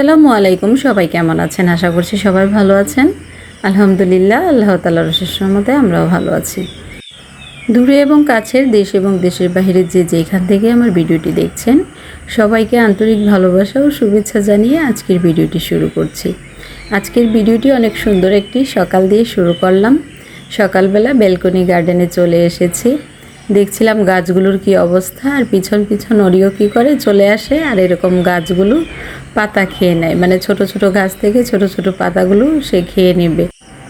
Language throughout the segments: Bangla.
আসসালামু আলাইকুম। সবাই কেমন আছেন? আশা করছি সবাই ভালো আছেন। আলহামদুলিল্লাহ, আল্লাহ তালার রসের আমরাও ভালো আছি। দূরে এবং কাছের দেশ এবং দেশের বাইরে যে যেখান থেকে আমার ভিডিওটি দেখছেন, সবাইকে আন্তরিক ভালোবাসা ও শুভেচ্ছা জানিয়ে আজকের ভিডিওটি শুরু করছি। আজকের ভিডিওটি অনেক সুন্দর একটি সকাল দিয়ে শুরু করলাম। সকালবেলা বেলকনি গার্ডেনে চলে এসেছি। দেখছিলাম গাছগুলোর কি অবস্থা আর পিছন পিছন ওরিও কি করে চলে আসে আর এরকম গাছগুলো পাতা খেয়ে নেয়। মানে ছোট ছোট গাছ থেকে ছোট ছোট পাতাগুলো সে খেয়ে নেবে।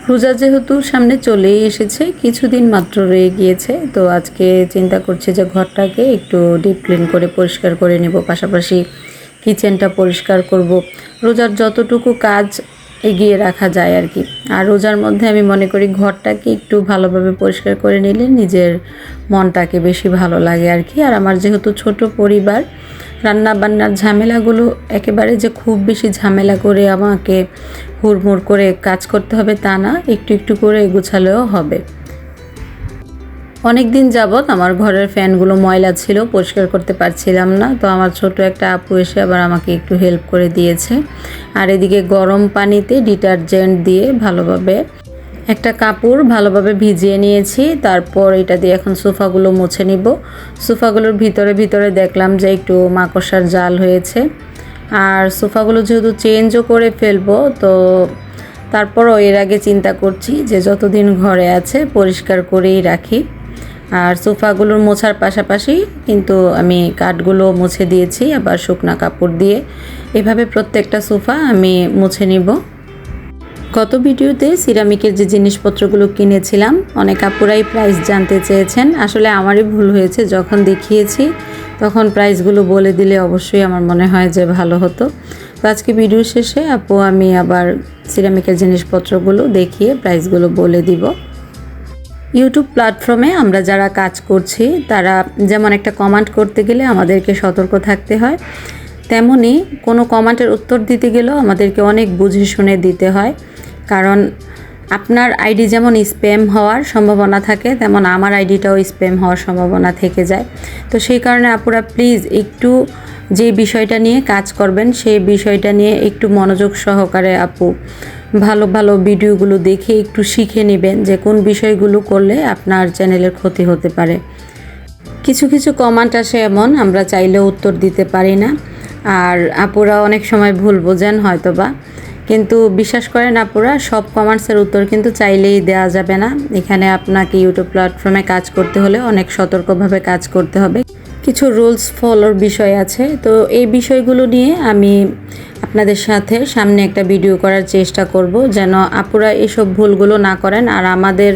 রোজা যেহেতু সামনে চলেই এসেছে, কিছুদিন মাত্র রয়ে গিয়েছে, তো আজকে চিন্তা করছে যে ঘরটাকে একটু ডিপ ক্লিন করে পরিষ্কার করে নেব। পাশাপাশি কিচেনটা পরিষ্কার করব। রোজার যতটুকু কাজ এগিয়ে রাখা যায় আর কি। আর রোজার মধ্যে আমি মনে করি ঘরটাকে একটু ভালোভাবে পরিষ্কার করে নিলে নিজের মনটাকে বেশি ভালো লাগে আর কি। আর আমার যেহেতু ছোট পরিবার রান্না বান্নার ঝামেলাগুলো একেবারে যে খুব বেশি ঝামেলা করে আমাকে হুড়মুড় করে কাজ করতে হবে তা না, একটু একটু করে গুছালেও হবে। অনেক দিন যাবৎ আমার ঘরের ফ্যানগুলো ময়লা ছিল, পরিষ্কার করতে পারছিলাম না। তো আমার ছোট একটা আপু এসে আবার আমাকে একটু হেল্প করে দিয়েছে। আর এদিকে গরম পানিতে ডিটারজেন্ট দিয়ে ভালোভাবে একটা কাপড় ভালোভাবে ভিজিয়ে নিয়েছি। তারপর এটা দিয়ে এখন সোফাগুলো মুছে নিব। সোফাগুলোর ভিতরে ভিতরে দেখলাম যে একটু মাকড়সার জাল হয়েছে। আর সোফাগুলো যেহেতু চেঞ্জও করে ফেলব, তো তারপরও এর আগে চিন্তা করছি যে যতদিন ঘরে আছে পরিষ্কার করেই রাখি। আর সোফাগুলোর মোছার পাশাপাশি কিন্তু আমি কাঠগুলো মুছে দিয়েছি, আবার শুকনা কাপড় দিয়ে। এভাবে প্রত্যেকটা সোফা আমি মুছে নিব। গত ভিডিওতে সিরামিকের যে জিনিসপত্রগুলো কিনেছিলাম, অনেক আপুরাই প্রাইস জানতে চেয়েছেন। আসলে আমারই ভুল হয়েছে, যখন দেখিয়েছি তখন প্রাইসগুলো বলে দিলে অবশ্যই আমার মনে হয় যে ভালো হতো। তো আজকে ভিডিও শেষে আপু আমি আবার সিরামিকের জিনিসপত্রগুলো দেখিয়ে প্রাইসগুলো বলে দিব। ইউটিউব প্ল্যাটফর্মে আমরা যারা কাজ করছি, তারা যেমন একটা কমান্ড করতে গেলে আমাদেরকে সতর্ক থাকতে হয়, তেমনি কোনো কমান্ডের উত্তর দিতে গেলেও আমাদেরকে অনেক বুঝে শুনে দিতে হয়। কারণ আপনার আইডি যেমন স্প্যাম হওয়ার সম্ভাবনা থাকে, তেমন আমার আইডিটাও স্প্যাম হওয়ার সম্ভাবনা থেকে যায়। তো সেই কারণে আপুরা প্লিজ একটু যে বিষয়টা নিয়ে কাজ করবেন, সেই বিষয়টা নিয়ে একটু মনোযোগ সহকারে আপু ভালো ভালো ভিডিওগুলো দেখে একটু শিখে নেবেন যে কোন বিষয়গুলো করলে আপনার চ্যানেলের ক্ষতি হতে পারে। কিছু কিছু কমান্ট আসে এমন, আমরা চাইলেও উত্তর দিতে পারি না। আর আপুরা অনেক সময় ভুল বোঝেন হয়তো বা কিন্তু বিশ্বাস করেন আপুরা, সব কমান্টসের উত্তর কিন্তু চাইলেই দেওয়া যাবে না। এখানে আপনাকে ইউটিউব প্ল্যাটফর্মে কাজ করতে হলে অনেক সতর্কভাবে কাজ করতে হবে। কিছু রুলস ফলোর বিষয় আছে। তো এই বিষয়গুলো নিয়ে আমি আপনাদের সাথে সামনে একটা ভিডিও করার চেষ্টা করব যেন আপুরা এসব ভুলগুলো না করেন আর আমাদের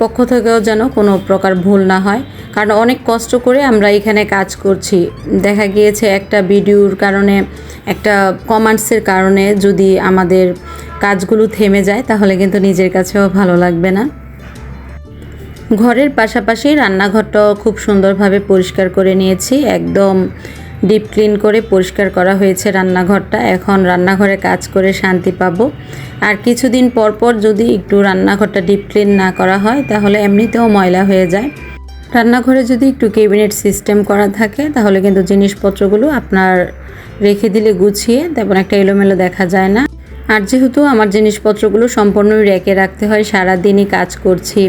পক্ষ থেকেও যেন কোনো প্রকার ভুল না হয়। কারণ অনেক কষ্ট করে আমরা এখানে কাজ করছি। দেখা গিয়েছে একটা ভিডিওর কারণে, একটা কমান্টসের কারণে যদি আমাদের কাজগুলো থেমে যায়, তাহলে কিন্তু নিজের কাছেও ভালো লাগবে না। ঘরের পাশাপাশি রান্নাঘরটাও খুব সুন্দরভাবে পরিষ্কার করে নিয়েছি। একদম ডিপ ক্লিন করে পরিষ্কার করা হয়েছে রান্নাঘরটা। এখন রান্নাঘরে কাজ করে শান্তি পাবো। আর কিছুদিন পর পর যদি একটু রান্নাঘরটা ডিপ ক্লিন না করা হয়, তাহলে এমনিতেও ময়লা হয়ে যায়। রান্নাঘরে যদি একটু ক্যাবিনেট সিস্টেম করা থাকে, তাহলে কিন্তু জিনিসপত্রগুলো আপনার রেখে দিলে গুছিয়ে তেমন একটা এলোমেলো দেখা যায় না। আর যেহেতু আমার জিনিসপত্রগুলো সম্পূর্ণই র্যাকে রাখতে হয় সারা দিনই কাজ করছি,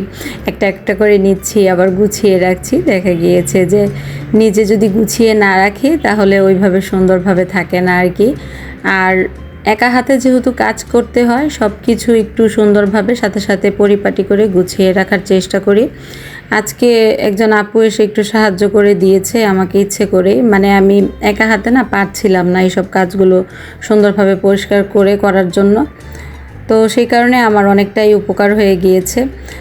একটা একটা করে নিচ্ছি, আবার গুছিয়ে রাখছি। দেখা গিয়েছে যে নিজে যদি গুছিয়ে না রাখি, তাহলে ওইভাবে সুন্দরভাবে থাকে না আর কি। আর একা হাতে যেহেতু কাজ করতে হয় সব কিছু একটু সুন্দরভাবে সাথে সাথে পরিপাটি করে গুছিয়ে রাখার চেষ্টা করি। আজকে একজন আপু এসে একটু সাহায্য করে দিয়েছে আমাকে ইচ্ছে করে মানে আমি একা হাতে না পারছিলাম না এইসব কাজগুলো সুন্দরভাবে পরিষ্কার করে করার জন্য। তো সেই কারণে আমার অনেকটাই উপকার হয়ে গিয়েছে।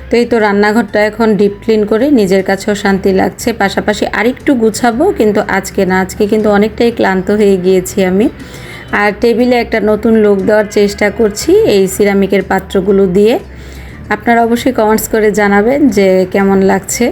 তো এই তো রান্নাঘরটা এখন ডিপ ক্লিন করে নিজের কাছেও শান্তি লাগছে। পাশাপাশি আরেকটু গুছাবো, কিন্তু আজকে না, আজকে কিন্তু অনেকটাই ক্লান্ত হয়ে গিয়েছি আমি। আর টেবিলে একটা নতুন লোক দেওয়ার চেষ্টা করছি এই সিরামিকের পাত্রগুলো দিয়ে। আপনারা অবশ্যই কমেন্টস করে জানাবেন যে কেমন লাগছে।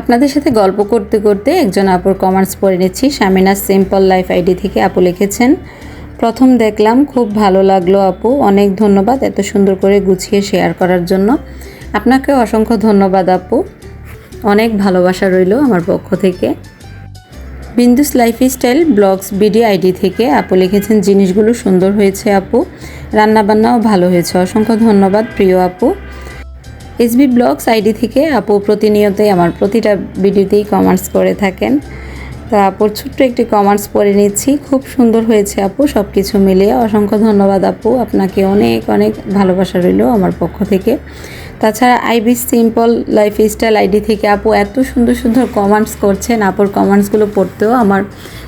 আপনাদের সাথে গল্প করতে করতে একজন আপুর কমেন্টস পড়ে নিচ্ছি। শামিনা সিম্পল লাইফ আইডি থেকে আপু লিখেছেন প্রথম দেখলাম, খুব ভালো লাগল আপু। অনেক ধন্যবাদ এত সুন্দর করে গুছিয়ে শেয়ার করার জন্য। আপনাকে অসংখ্য ধন্যবাদ আপু। অনেক ভালোবাসা রইল আমার পক্ষ থেকে। Bindu's lifestyle blogs BD ID থেকে আপু লিখেছেন, জিনিসগুলো সুন্দর হয়েছে আপু। রান্নাবান্নাও ভালো হয়েছে। অসংখ্য ধন্যবাদ প্রিয় আপু। এসবি ব্লগস আইডি থেকে আপু প্রতিনিয়তই আমার প্রতিটা ভিডিওতেই কমেন্টস করে থাকেন। তো আপুর ছোট্ট একটি কমেন্টস পড়ে নিচ্ছি। খুব সুন্দর হয়েছে আপু সব কিছু মিলিয়ে। অসংখ্য ধন্যবাদ আপু। আপনাকে অনেক অনেক ভালোবাসা রইল আমার পক্ষ থেকে। তাছাড়া IB simple life style ID থেকে আপু এত সুন্দর সুন্দর কমেন্টস করছেন। আপুর কমেন্টসগুলো পড়তেও আমার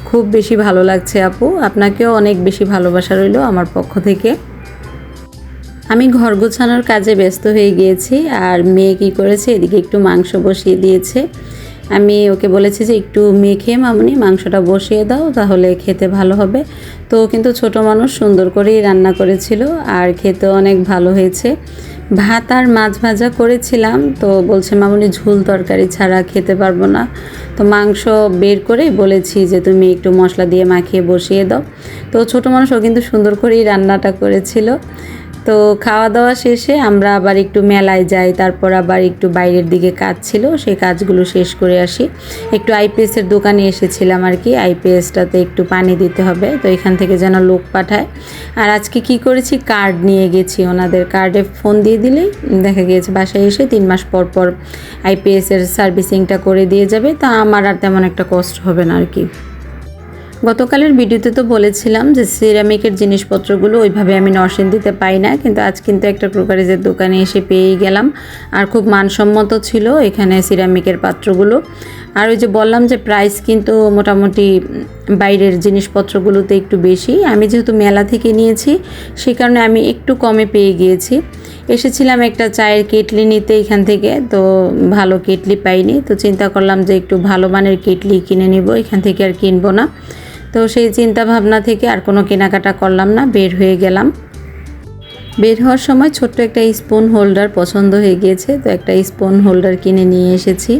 খুব বেশি ভালো লাগছে আপু। আপনাকেও অনেক বেশি ভালোবাসা রইল আমার পক্ষ থেকে। আমি ঘর গোছানোর কাজে ব্যস্ত হয়ে গিয়েছি। আর মেয়ে কী করেছে? এদিকে একটু মাংস বসিয়ে দিয়েছে। আমি ওকে বলেছি যে একটু মেখে মামনি মাংসটা বসিয়ে দাও, তাহলে খেতে ভালো হবে। তো কিন্তু ছোট মানুষ সুন্দর করেই রান্না করেছিল আর খেতে অনেক ভালো হয়েছে। ভাত আর মাছ ভাজা করেছিলাম, তো বলছে, মামনি, ঝুল তরকারি ছাড়া খেতে পারব না। তো মাংস বের করে বলেছি যে, তুমি একটু মশলা দিয়ে মাখিয়ে বসিয়ে দাও। তো ছোট মানুষ ও কিন্তু সুন্দর করেই রান্নাটা করেছিল। তো খাওয়া দাওয়া শেষে আমরা আবার একটু মেলায় যাই, তারপর আবার একটু বাইরের দিকে কাজ ছিল, সেই কাজগুলো শেষ করে আসি। একটু আইপিএসের দোকানে এসেছিলাম আর কি আইপিএসটাতে একটু পানি দিতে হবে, তো এখান থেকে যেন লোক পাঠায়। আর আজকে কি করেছি, কার্ড নিয়ে গেছি, ওনাদের কার্ডে ফোন দিয়ে দিলেই দেখা গিয়েছে বাসায় এসে তিন মাস পর পর আইপিএসের সার্ভিসিংটা করে দিয়ে যাবে, তা আমার আর তেমন একটা কষ্ট হবে না আর কি। গতকালের ভিডিওতে তো বলেছিলাম যে সিরামিকের জিনিসপত্রগুলো ওইভাবে আমি নরসিংদীতে পাই না, কিন্তু আজ কিন্তু একটা ক্রোকারিজের দোকানে এসে পেয়েই গেলাম। আর খুব মানসম্মত ছিল এখানে সিরামিকের পাত্রগুলো। আর ওই যে বললাম যে প্রাইস কিন্তু মোটামুটি বাইরের জিনিসপত্রগুলোতে একটু বেশি। আমি যেহেতু মেলা থেকে নিয়েছি, সে কারণে আমি একটু কমে পেয়ে গিয়েছি। এসেছিলাম একটা চায়ের কেটলি নিতে এখান থেকে, তো ভালো কেটলি পাইনি। তো চিন্তা করলাম যে একটু ভালো মানের কেটলি কিনে নিব, এখান থেকে আর কিনবো না। তো সেই চিন্তা ভাবনা থেকে আর কোনো কেনাকাটা করলাম না, বের হয়ে গেলাম। বের হওয়ার সময় ছোট্ট একটা স্পুন হোল্ডার পছন্দ হয়ে গিয়েছে, তো একটা স্পুন হোল্ডার কিনে নিয়ে এসেছি।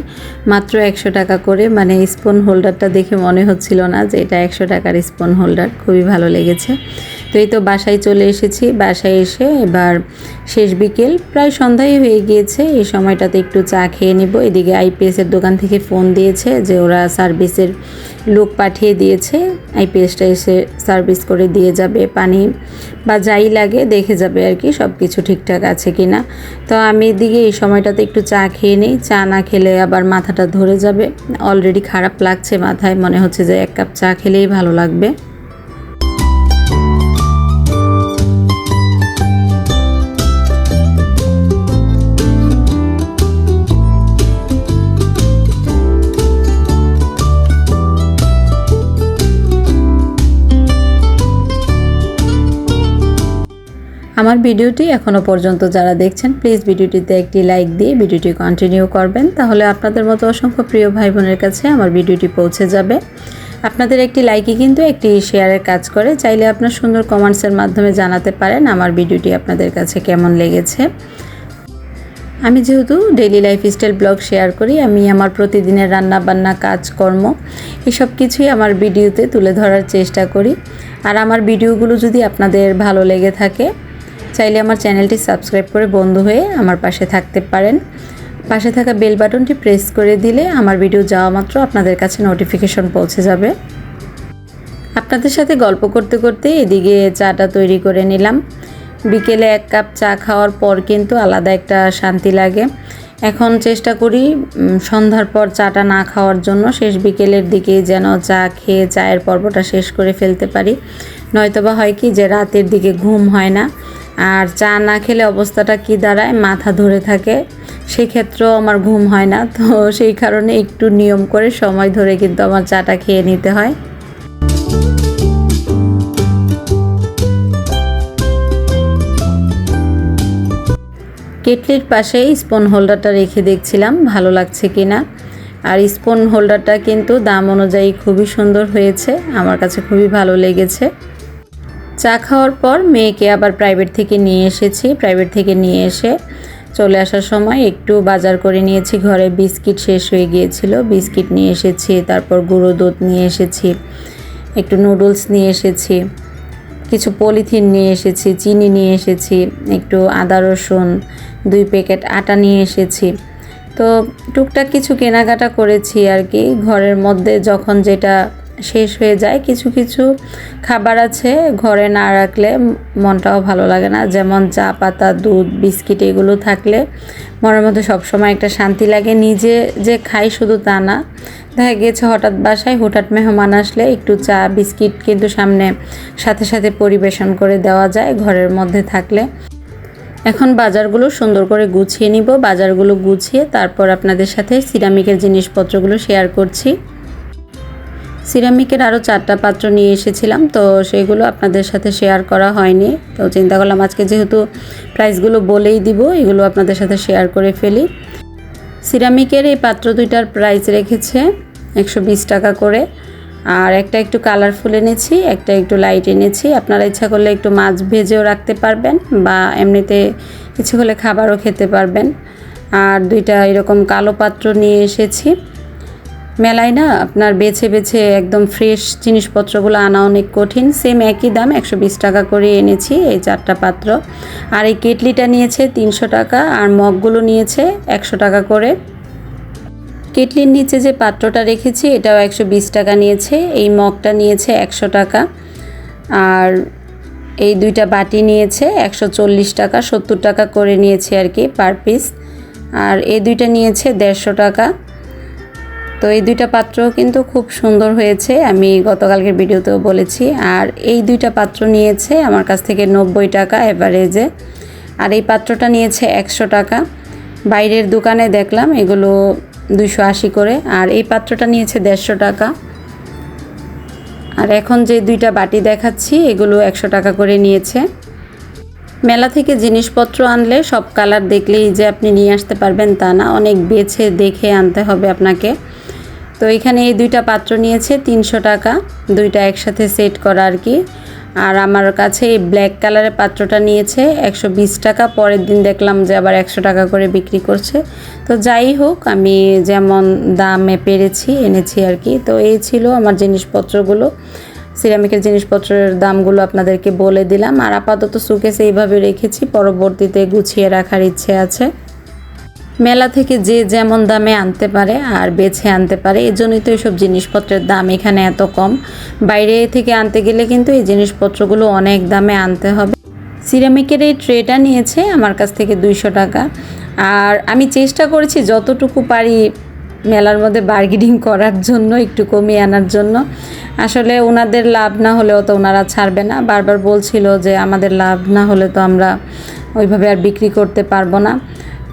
মাত্র একশো টাকা করে মানে স্পুন হোল্ডারটা দেখে মনে হচ্ছিল না যে এটা একশো টাকার স্পুন হোল্ডার খুবই ভালো লেগেছে। তো এই তো বাসায় চলে এসেছি, বাসায় এসে এবার শেষ বিকেল, প্রায় সন্ধ্যায় হয়ে গিয়েছে, এই সময়টাতে একটু চা খেয়ে নিব। এদিকে আইপিএসের দোকান থেকে ফোন দিয়েছে যে ওরা সার্ভিসের লোক পাঠিয়ে দিয়েছে আইপিএসটা এসে সার্ভিস করে দিয়ে যাবে, পানি বা যাই লাগে দেখে যাবে আর কি সব কিছু ঠিকঠাক আছে কি না তো আমি এদিকে এই সময়টাতে একটু চা খেয়ে নিই, চা না খেলে আবার মাথাটা ধরে যাবে। অলরেডি খারাপ লাগছে মাথায়, মনে হচ্ছে যে এক কাপ চা খেলেই ভালো লাগবে। আমার ভিডিওটি এখনও পর্যন্ত যারা দেখছেন প্লিজ ভিডিওটিতে একটি লাইক দিয়ে ভিডিওটি কন্টিনিউ করবেন, তাহলে আপনাদের মতো অসংখ্য প্রিয় ভাই বোনের কাছে আমার ভিডিওটি পৌঁছে যাবে। আপনাদের একটি লাইকই কিন্তু একটি শেয়ারের কাজ করে, চাইলে আপনার সুন্দর কমেন্টসের মাধ্যমে জানাতে পারেন আমার ভিডিওটি আপনাদের কাছে কেমন লেগেছে। আমি যেহেতু ডেইলি লাইফস্টাইল ব্লগ শেয়ার করি, আমি আমার প্রতিদিনের রান্না বান্না কাজকর্ম, এসব কিছুই আমার ভিডিওতে তুলে ধরার চেষ্টা করি। আর আমার ভিডিওগুলো যদি আপনাদের ভালো লেগে থাকে চাইলে আমার চ্যানেলটি সাবস্ক্রাইব করে বন্ধু হয়ে আমার পাশে থাকতে পারেন। পাশে থাকা বেল বাটনটি প্রেস করে দিলে আমার ভিডিও যাওয়া মাত্র আপনাদের কাছে নোটিফিকেশন পৌঁছে যাবে। আপনাদের সাথে গল্প করতে করতে এদিকে চাটা তৈরি করে নিলাম। বিকেলে এক কাপ চা খাওয়ার পর কিন্তু আলাদা একটা শান্তি লাগে। এখন চেষ্টা করি সন্ধ্যার পর চাটা না খাওয়ার জন্য শেষ বিকেলের দিকে যেন চা খেয়ে চায়ের পর্বটা শেষ করে ফেলতে পারি। নয়তোবা হয় কি যে রাতের দিকে ঘুম হয় না। আর চা না খেলে অবস্থাটা কি দাঁড়ায়? মাথা ধরে থাকে। সেক্ষেত্রেও আমার ঘুম হয় না। তো সেই কারণে একটু নিয়ম করে সময় ধরে কিন্তু আমার চাটা খেয়ে নিতে হয়। কেটলির পাশে স্পুন হোল্ডারটা রেখে দেখছিলাম, ভালো লাগছে কি না? আর স্পুন হোল্ডারটা কিন্তু দাম অনুযায়ী খুবই সুন্দর হয়েছে। আমার কাছে খুবই ভালো লেগেছে। চা খাওয়ার পর মেয়েকে আবার প্রাইভেট থেকে নিয়ে এসেছি। প্রাইভেট থেকে নিয়ে এসে চলে আসার সময় একটু বাজার করে নিয়েছি। ঘরে বিস্কিট শেষ হয়ে গিয়েছিল। বিস্কিট নিয়ে এসেছি, তারপর গুঁড়ো দুধ নিয়ে এসেছি, একটু নুডলস নিয়ে এসেছি, কিছু পলিথিন নিয়ে এসেছি, চিনি নিয়ে এসেছি, একটু আদা রসুন, দুই প্যাকেট আটা নিয়ে এসেছি। তো টুকটাক কিছু কেনাকাটা করেছি আর কি। ঘরের মধ্যে যখন যেটা শেষ হয়ে যায়। কিছু কিছু খাবার আছে ঘরে না রাখলে মনটাও ভালো লাগে না। যেমন চা, পাতা, দুধ, বিস্কিট এগুলো থাকলে মনের মধ্যে সবসময় একটা শান্তি লাগে। নিজে যে খাই শুধু তা না। দেখা গেছে হঠাৎ বাসায় হঠাৎ মেহমান আসলে একটু চা, বিস্কিট কিন্তু সামনে সাথে সাথে পরিবেশন করে দেওয়া যায় ঘরের মধ্যে থাকলে। এখন বাজারগুলো সুন্দর করে গুছিয়ে নিব। বাজারগুলো গুছিয়ে তারপর আপনাদের সাথে সিরামিকের জিনিসপত্রগুলো শেয়ার করছি। সিরামিকের আরও চারটা পাত্র নিয়ে এসেছিলাম, তো সেইগুলো আপনাদের সাথে শেয়ার করা হয়নি। তো চিন্তা করলাম আজকে যেহেতু প্রাইসগুলো বলেই দিব, এগুলো আপনাদের সাথে শেয়ার করে ফেলি। সিরামিকের এই পাত্র দুইটার প্রাইস রেখেছে একশো বিশ টাকা করে। আর একটা একটু কালারফুল এনেছি, একটা একটু লাইট এনেছি। আপনারা ইচ্ছা করলে একটু মাছ ভেজেও রাখতে পারবেন বা এমনিতে কিছু হলে খাবারও খেতে পারবেন। আর দুইটা এরকম কালো পাত্র নিয়ে এসেছি। মেলায় না আপনার বেছে বেছে একদম ফ্রেশ জিনিসপত্রগুলো আনা অনেক কঠিন। সেম একই দাম, একশো বিশ টাকা করে এনেছি এই চারটা পাত্র। আর এই কেটলিটা নিয়েছে তিনশো টাকা, আর মগগুলো নিয়েছে একশো টাকা করে। কেটলির নিচে যে পাত্রটা রেখেছি, এটাও একশো বিশ টাকা নিয়েছে। এই মগটা নিয়েছে একশো টাকা। আর এই দুইটা বাটি নিয়েছে একশো চল্লিশ টাকা, সত্তর টাকা করে নিয়েছে আর কি পার পিস আর এই দুইটা নিয়েছে দেড়শো টাকা। তো এই দুইটা পাত্র কিন্তু খুব সুন্দর হয়েছে, আমি গতকালকের ভিডিওতেও বলেছি। আর এই দুইটা পাত্র নিয়েছে আমার কাছ থেকে নব্বই টাকা এভারেজে আর এই পাত্রটা নিয়েছে একশো টাকা। বাইরের দোকানে দেখলাম এগুলো দুইশো আশি করে, আর এই পাত্রটা নিয়েছে দেড়শো টাকা। আর এখন যে দুইটা বাটি দেখাচ্ছি, এগুলো একশো টাকা করে নিয়েছে। মেলা থেকে জিনিসপত্র আনলে সব কালার দেখলেই যে আপনি নিয়ে আসতে পারবেন তা না, অনেক বেছে দেখে আনতে হবে আপনাকে। তো এখানে এই দুইটা পাত্র নিয়েছে, তিনশো টাকা। দুইটা একসাথে সেট করা আর কি। আর আমার কাছে এই ব্ল্যাক কালারের পাত্রটা নিয়েছে, একশো বিশ টাকা। পরের দিন দেখলাম যে আবার একশো টাকা করে বিক্রি করছে। তো যাই হোক, আমি যেমন দামে পেরেছি, এনেছি আর কি। তো এই ছিল আমার জিনিসপত্রগুলো। সিরামিকের জিনিসপত্রের দামগুলো আপনাদেরকে বলে দিলাম। আর আপাতত সুকেসে এইভাবে রেখেছি, পরবর্তীতে গুছিয়ে রাখার ইচ্ছে আছে। মেলা থেকে যে যেমন দামে আনতে পারে আর বেছে আনতে পারে এই জন্যই তো এইসব জিনিসপত্রের দাম এখানে এত কম। বাইরে থেকে আনতে গেলে কিন্তু এই জিনিসপত্রগুলো অনেক দামে আনতে হবে। সিরামিকের এই ট্রেটা নিয়েছে আমার কাছ থেকে দুইশো টাকা। আর আমি চেষ্টা করেছি যতটুকু পারি মেলার মধ্যে বার্গেনিং করার জন্য, একটু কমিয়ে আনার জন্য। আসলে ওনাদের লাভ না হলেও তো ওনারা ছাড়বে না। বারবার বলছিল যে আমাদের লাভ না হলে তো আমরা ওইভাবে আর বিক্রি করতে পারব না।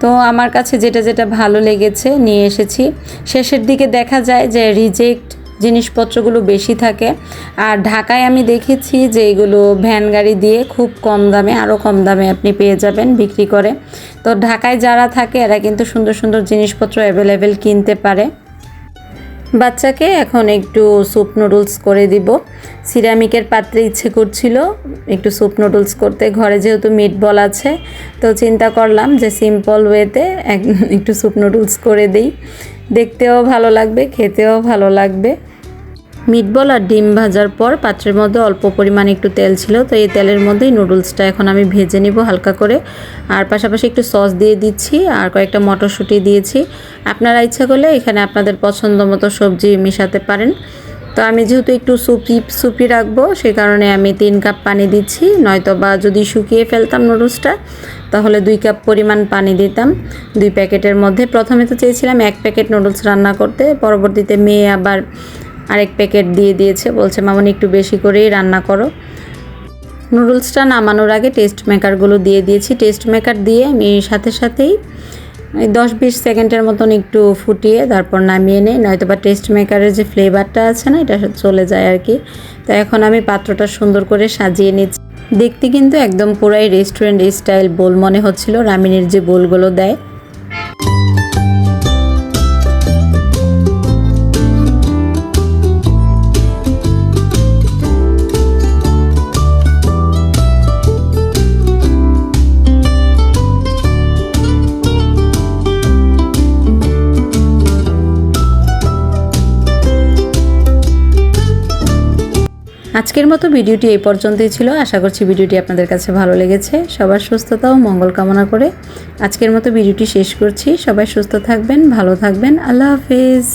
তো আমার কাছে যেটা যেটা ভালো লেগেছে, নিয়ে এসেছি। শেষের দিকে দেখা যায় যে রিজেক্ট জিনিসপত্রগুলো বেশি থাকে। আর ঢাকায় আমি দেখেছি যে এগুলো ভ্যান গাড়ি দিয়ে খুব কম দামে আরও কম দামে আপনি পেয়ে যাবেন বিক্রি করে। তো ঢাকায় যারা থাকে, এরা কিন্তু সুন্দর সুন্দর জিনিসপত্র অ্যাভেলেবেল কিনতে পারে। বাচ্চাকে এখন একটু স্যুপ নুডলস করে দিব। সিরামিকের পাত্রে ইচ্ছে করছিল একটু স্যুপ নুডলস করতে। ঘরে যেহেতু মিট বল আছে, তো চিন্তা করলাম যে সিম্পল ওয়েতে একটু স্যুপ নুডলস করে দিই। দেখতেও ভালো লাগবে, খেতেও ভালো লাগবে। মিটবল আর ডিম ভাজার পর পাত্রের মধ্যে অল্প পরিমাণে একটু তেল ছিল, তো এই তেলের মধ্যেই নুডলসটা এখন আমি ভেজে নিব হালকা করে। আর পাশাপাশি একটু সস দিয়ে দিচ্ছি আর কয়েকটা মটরশুঁটি দিয়েছি। আপনারা ইচ্ছা করলে এখানে আপনাদের পছন্দ মতো সবজি মেশাতে পারেন। তো আমি যেহেতু একটু সুপি সুপি রাখব, সে কারণে আমি তিন কাপ পানি দিচ্ছি। নয়তো বা যদি শুকিয়ে ফেলতাম নুডলসটা, তাহলে দুই কাপ পরিমাণ পানি দিতাম। দুই প্যাকেটের মধ্যে প্রথমে তো চেয়েছিলাম এক প্যাকেট নুডলস রান্না করতে, পরবর্তীতে মেয়ে আবার আরেক প্যাকেট দিয়ে দিয়েছে। বলছে, মামনি, একটু বেশি করেই রান্না করো। নুডলসটা নামানোর আগে টেস্ট মেকারগুলো দিয়ে দিয়েছি। টেস্ট মেকার দিয়ে আমি সাথে সাথেই এই দশ বিশ সেকেন্ডের মতন একটু ফুটিয়ে তারপর নামিয়ে নেই। নয়তো বা টেস্ট মেকারের যে ফ্লেভারটা আছে না, এটা চলে যায় আর কি। তো এখন আমি পাত্রটা সুন্দর করে সাজিয়ে নিচ্ছি। দেখতে কিন্তু একদম পুরাই রেস্টুরেন্ট স্টাইল বোল মনে হচ্ছিল। রামিনের যে বোলগুলো দেয় আজকের মতো ভিডিওটি এই পর্যন্তই ছিল। আশা করছি ভিডিওটি আপনাদের কাছে ভালো লেগেছে। সবার সুস্থতা ও মঙ্গল কামনা করে আজকের মতো ভিডিওটি শেষ করছি। সবাই সুস্থ থাকবেন, ভালো থাকবেন। আল্লাহ হাফিজ।